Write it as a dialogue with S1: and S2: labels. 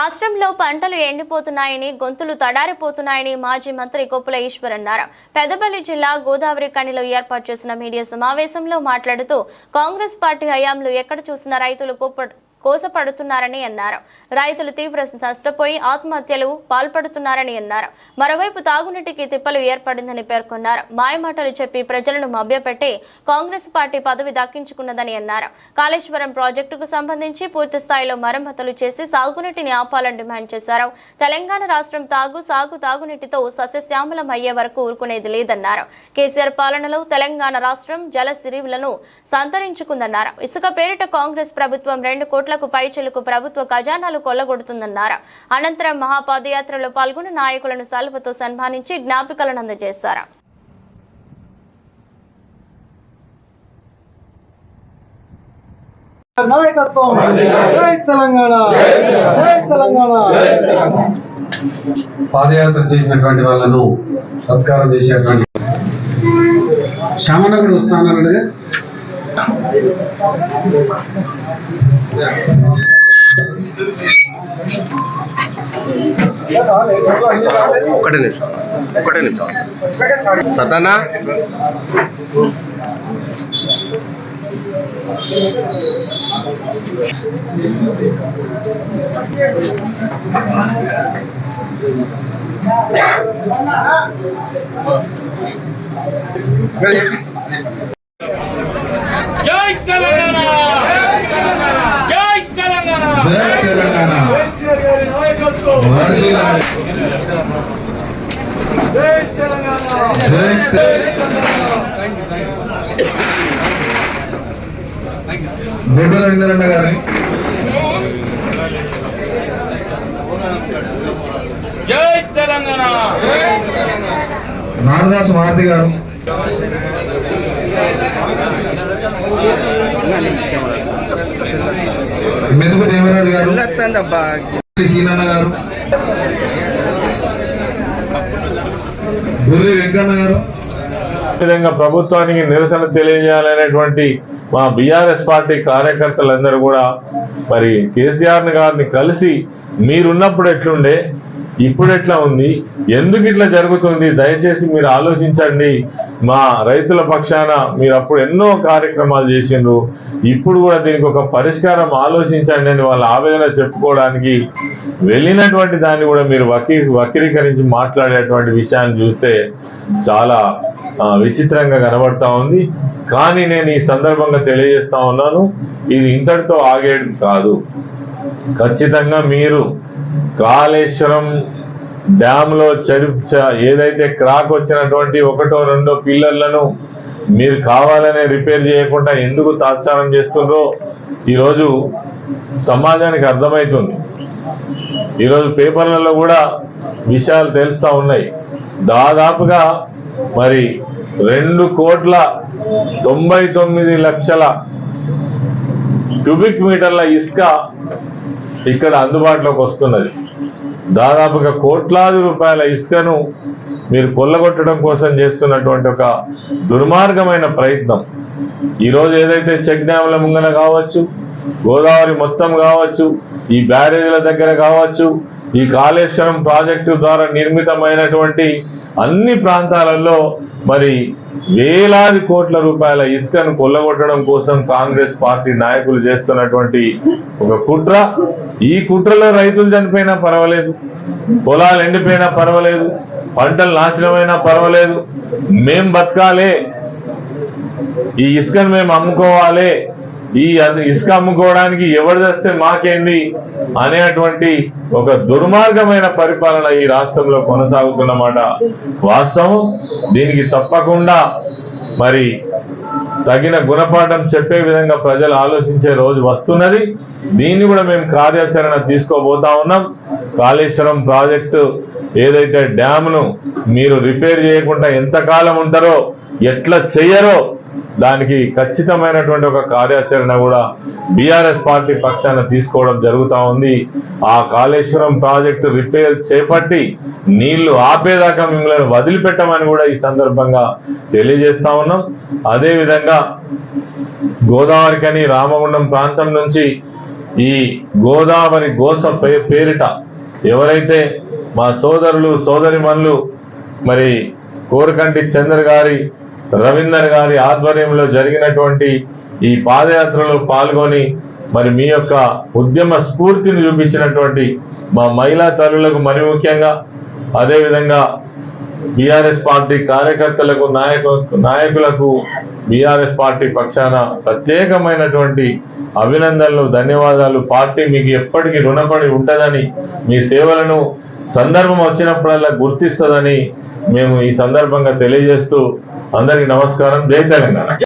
S1: రాష్ట్రంలో పంటలు ఎండిపోతున్నాయని గొంతులు తడారిపోతున్నాయని మాజీ మంత్రి కొప్పుల ఈశ్వర్ అన్నారు. పెద్దపల్లి జిల్లా గోదావరి కనిలో ఏర్పాటు చేసిన మీడియా సమావేశంలో మాట్లాడుతూ కాంగ్రెస్ పార్టీ హయాంలో ఎక్కడ చూసిన రైతులు కోప కోసపడుతున్నారని అన్నారు. రైతులు తీవ్ర నష్టపోయి ఆత్మహత్యలు పాల్పడుతున్నారని అన్నారు. మరోవైపు తాగునీటికి తిప్పలు ఏర్పడిందని పేర్కొన్నారు. మాయమాటలు చెప్పి ప్రజలను మభ్యపెట్టి కాంగ్రెస్ పార్టీ పదవి దక్కించుకున్నదని అన్నారు. కాళేశ్వరం ప్రాజెక్టుకు సంబంధించి పూర్తి స్థాయిలో మరమ్మతులు చేసి సాగునీటిని ఆపాలని డిమాండ్ చేశారు. తెలంగాణ రాష్ట్రం తాగు సాగు తాగునీటితో సస్యశ్యామలం అయ్యే వరకు ఊరుకునేది లేదన్నారు. కేసీఆర్ పాలనలో తెలంగాణ రాష్ట్రం జల సిరివులను సంతరించుకుందన్నారు. ఇసుక పేరిట కాంగ్రెస్ ప్రభుత్వం రెండు కోట్లకు పైచలకు ప్రభుత్వ ఖజానాలు కొల్లగొడుతుందన్నారు. అనంతరం మహాపాదయాత్రలో పాల్గొన్న నాయకులను సల్వతో సన్మానించి జ్ఞాపికలను అందజేశారు.
S2: నాయకత్వం. జై తెలంగాణ. జై తెలంగాణ.
S3: పాదయాత్ర చేసినటువంటి వాళ్ళను సత్కారం చేసేటువంటి శ్యామన్న కూడా వస్తానన్నాడు
S4: ఒకటే నిమిషం. ఒకటే నిమిషం. సతనా
S5: తెలంగాణ జై తెలంగాణ
S6: జై తెలంగాణ
S2: కేసీఆర్ గారి నాయకత్వం జై తెలంగాణ
S6: జై బొడ్డు రవీంద్రన్న గారిని
S5: జై తెలంగాణ.
S6: నారదాసు మారుతి గారు. మెతుకు దేవరాజు గారు? సీనన్న గారు. గురి వెంకన్న గారు.
S7: విధంగా ప్రభుత్వానికి నిరసన తెలియజేయాలనేటువంటి మా బీఆర్ఎస్ పార్టీ కార్యకర్తలందరూ కూడా మరి కేసీఆర్ గారిని కలిసి మీరున్నప్పుడు ఎట్లుండే ఇప్పుడు ఎట్లా ఉంది ఎందుకు ఇట్లా జరుగుతుంది దయచేసి మీరు ఆలోచించండి మా రైతుల పక్షాన మీరు అప్పుడు ఎన్నో కార్యక్రమాలు చేసిండ్రు. ఇప్పుడు కూడా దీనికి ఒక పరిష్కారం ఆలోచించండి అని వాళ్ళ ఆవేదన చెప్పుకోవడానికి వెళ్ళినటువంటి దాన్ని కూడా మీరు వకీ వక్రీకరించి మాట్లాడేటువంటి విషయాన్ని చూస్తే చాలా విచిత్రంగా కనబడతా ఉంది. కానీ నేను ఈ సందర్భంగా తెలియజేస్తా ఉన్నాను ఇది ఇంతటితో ఆగేది కాదు. ఖచ్చితంగా మీరు కాళేశ్వరం డ్యామ్లో చెడు ఏదైతే క్రాక్ వచ్చినటువంటి ఒకటో రెండో పిల్లర్లను మీరు కావాలనే రిపేర్ చేయకుండా ఎందుకు తాత్సారం చేస్తుందో ఈరోజు సమాజానికి అర్థమవుతుంది ఈరోజు పేపర్లలో కూడా విషయాలు తెలుస్తూ ఉన్నాయి. దాదాపుగా మరి రెండు కోట్ల తొంభై తొమ్మిది లక్షల క్యూబిక్ మీటర్ల ఇసుక ఇక్కడ అందుబాటులోకి వస్తున్నది. దాదాపుగా కోట్లాది రూపాయల ఇసుకను మీరు కొల్లగొట్టడం కోసం చేస్తున్నటువంటి ఒక దుర్మార్గమైన ప్రయత్నం. ఈరోజు ఏదైతే చెక్ డ్యాముల ముంగన కావచ్చు గోదావరి మొత్తం కావచ్చు ఈ బ్యారేజీల దగ్గర కావచ్చు ఈ కాళేశ్వరం ప్రాజెక్టు ద్వారా నిర్మితమైనటువంటి అన్ని ప్రాంతాలలో మరి వేలాది కోట్ల రూపాయల ఇసుకను కొల్లగొట్టడం కోసం కాంగ్రెస్ పార్టీ నాయకులు చేస్తున్నటువంటి ఒక కుట్ర. ఈ కుట్రలో రైతులు చనిపోయినా పర్వాలేదు పొలాలు ఎండిపోయినా పర్వాలేదు పంటలు నాశనమైనా పర్వాలేదు. మేం బతకాలే ఈ ఇసుకను మేము అమ్ముకోవాలి ఈ ఇసుక అమ్ముకోవడానికి ఎవరు చేస్తే మాకేంది అనేటువంటి ఒక దుర్మార్గమైన పరిపాలన ఈ రాష్ట్రంలో కొనసాగుతున్నమాట వాస్తవం దీనికి తప్పకుండా మరి తగిన గుణపాఠం చెప్పే విధంగా ప్రజలు ఆలోచించే రోజు వస్తున్నది. దీన్ని కూడా మేము కార్యాచరణ తీసుకోబోతా ఉన్నాం. కాళేశ్వరం ప్రాజెక్టు ఏదైతే డ్యామ్ను మీరు రిపేర్ చేయకుండా ఎంతకాలం ఉంటారో ఎట్లా చెయ్యరో దానికి ఖచ్చితమైనటువంటి ఒక కార్యాచరణ కూడా బీఆర్ఎస్ పార్టీ పక్షాన తీసుకోవడం జరుగుతూ ఉంది. ఆ కాళేశ్వరం ప్రాజెక్టు రిపేర్ చేపట్టి నీళ్ళు ఆపేదాకా మిమ్మల్ని వదిలిపెట్టమని కూడా ఈ సందర్భంగా తెలియజేస్తా ఉన్నాం. అదేవిధంగా గోదావరికని రామగుండం ప్రాంతం నుంచి ఈ గోదావరి గోస పే- పేరిట ఎవరైతే మా సోదరులు సోదరిమణులు మరి కోరకంటి చంద్ర గారి రవీందర్ గారి ఆధ్వర్యంలో జరిగినటువంటి ఈ పాదయాత్రలో పాల్గొని మరి మీ యొక్క ఉద్యమ స్ఫూర్తిని చూపించినటువంటి మా మహిళా తల్లులకు మరి ముఖ్యంగా అదేవిధంగా బీఆర్ఎస్ పార్టీ కార్యకర్తలకు నాయకు నాయకులకు బీఆర్ఎస్ పార్టీ పక్షాన ప్రత్యేకమైనటువంటి అభినందనలు ధన్యవాదాలు. పార్టీ మీకు ఎప్పటికీ రుణపడి ఉంటుందని మీ సేవలను సందర్భం వచ్చినప్పుడల్లా గుర్తిస్తుందని మేము ఈ సందర్భంగా తెలియజేస్తూ అందరికీ నమస్కారం. జై తెలంగాణ.